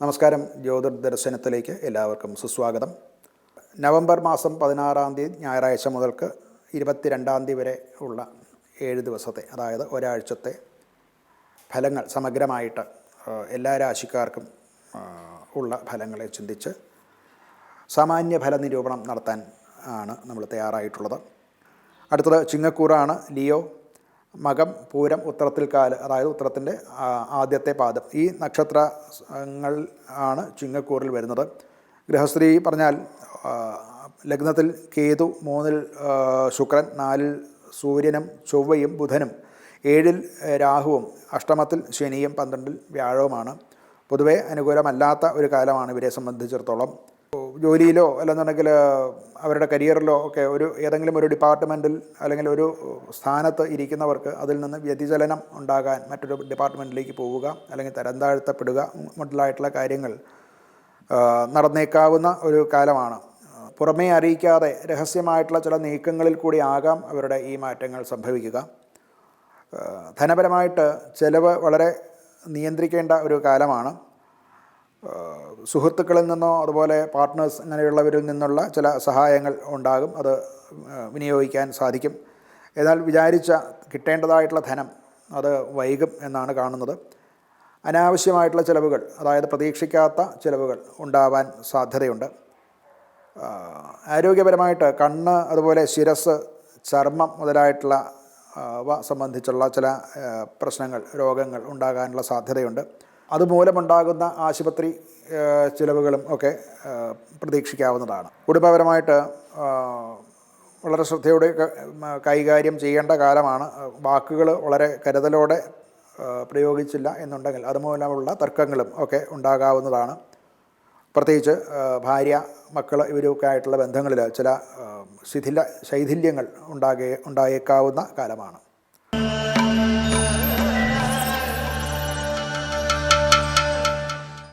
നമസ്കാരം. ജ്യോതിർ ദർശനത്തിലേക്ക് എല്ലാവർക്കും സുസ്വാഗതം. നവംബർ മാസം പതിനാറാം തീയതി ഞായറാഴ്ച മുതൽക്ക് ഇരുപത്തിരണ്ടാം തീയതി വരെ ഉള്ള ഏഴ് ദിവസത്തെ അതായത് ഒരാഴ്ചത്തെ ഫലങ്ങൾ സമഗ്രമായിട്ട് എല്ലാ രാശിക്കാർക്കും ഉള്ള ഫലങ്ങളെ ചിന്തിച്ച് സാമാന്യ ഫല നിരൂപണം നടത്താൻ ആണ് നമ്മൾ തയ്യാറായിട്ടുള്ളത്. അടുത്തത് ചിങ്ങക്കൂറാണ് ലിയോ. മകം പൂരം ഉത്തരത്തിൽ കാൽ അതായത് ഉത്തരത്തിന്റെ ആദ്യത്തെ പാദം. ഈ നക്ഷത്രങ്ങൾ ആണ് ചിങ്ങക്കൂറിൽ വരുന്നത്. ഗൃഹസ്ത്രീ പറഞ്ഞാൽ ലഗ്നത്തിൽ കേതു മൂന്നിൽ ശുക്രൻ നാലിൽ സൂര്യനും ചൊവ്വയും ബുധനും ഏഴിൽ രാഹുവും അഷ്ടമത്തിൽ ശനിയും പന്ത്രണ്ടിൽ വ്യാഴവുമാണ്. പൊതുവെ അനുകൂലമല്ലാത്ത ഒരു കാലമാണ് ഇവരെ സംബന്ധിച്ചിടത്തോളം. ജോലിയിലോ അല്ലെന്നുണ്ടെങ്കിൽ അവരുടെ കരിയറിലോ ഒക്കെ ഒരു ഏതെങ്കിലും ഒരു ഡിപ്പാർട്ട്മെന്റിൽ അല്ലെങ്കിൽ ഒരു സ്ഥാനത്ത് ഇരിക്കുന്നവർക്ക് അതിൽ നിന്ന് വ്യതിചലനം ഉണ്ടാകാൻ മറ്റൊരു ഡിപ്പാർട്ട്മെന്റിലേക്ക് പോവുക അല്ലെങ്കിൽ തരം താഴ്ത്തപ്പെടുക മുതലായിട്ടുള്ള കാര്യങ്ങൾ നടന്നേക്കാവുന്ന ഒരു കാലമാണ്. പുറമേ അറിയിക്കാതെ രഹസ്യമായിട്ടുള്ള ചില നീക്കങ്ങളിൽ കൂടി ആകാം അവരുടെ ഈ മാറ്റങ്ങൾ സംഭവിക്കുക. ധനപരമായിട്ട് ചിലവ് വളരെ നിയന്ത്രിക്കേണ്ട ഒരു കാലമാണ്. സുഹൃത്തുക്കളിൽ നിന്നോ അതുപോലെ പാർട്ട്നേഴ്സ് അങ്ങനെയുള്ളവരിൽ നിന്നുള്ള ചില സഹായങ്ങൾ ഉണ്ടാകും. അത് വിനിയോഗിക്കാൻ സാധിക്കും. എന്നാൽ വിചാരിച്ച കിട്ടേണ്ടതായിട്ടുള്ള ധനം അത് വൈകും എന്നാണ് കാണുന്നത്. അനാവശ്യമായിട്ടുള്ള ചിലവുകൾ അതായത് പ്രതീക്ഷിക്കാത്ത ചിലവുകൾ ഉണ്ടാവാൻ സാധ്യതയുണ്ട്. ആരോഗ്യപരമായിട്ട് കണ്ണ് അതുപോലെ ശിരസ് ചർമ്മം മുതലായിട്ടുള്ള സംബന്ധിച്ചുള്ള ചില പ്രശ്നങ്ങൾ രോഗങ്ങൾ ഉണ്ടാകാനുള്ള സാധ്യതയുണ്ട്. അതുമൂലമുണ്ടാകുന്ന ആശുപത്രി ചിലവുകളും ഒക്കെ പ്രതീക്ഷിക്കാവുന്നതാണ്. കുടുംബപരമായിട്ട് വളരെ ശ്രദ്ധയോടെ കൈകാര്യം ചെയ്യേണ്ട കാലമാണ്. വാക്കുകൾ വളരെ കരുതലോടെ പ്രയോഗിച്ചില്ല എന്നുണ്ടെങ്കിൽ അതുമൂലമുള്ള തർക്കങ്ങളും ഒക്കെ ഉണ്ടാകാവുന്നതാണ്. പ്രത്യേകിച്ച് ഭാര്യ മക്കൾ ഇവരൊക്കെ ആയിട്ടുള്ള ബന്ധങ്ങളിൽ ചില ശിഥില ശൈഥില്യങ്ങൾ ഉണ്ടാകേ ഉണ്ടായേക്കാവുന്ന കാലമാണ്.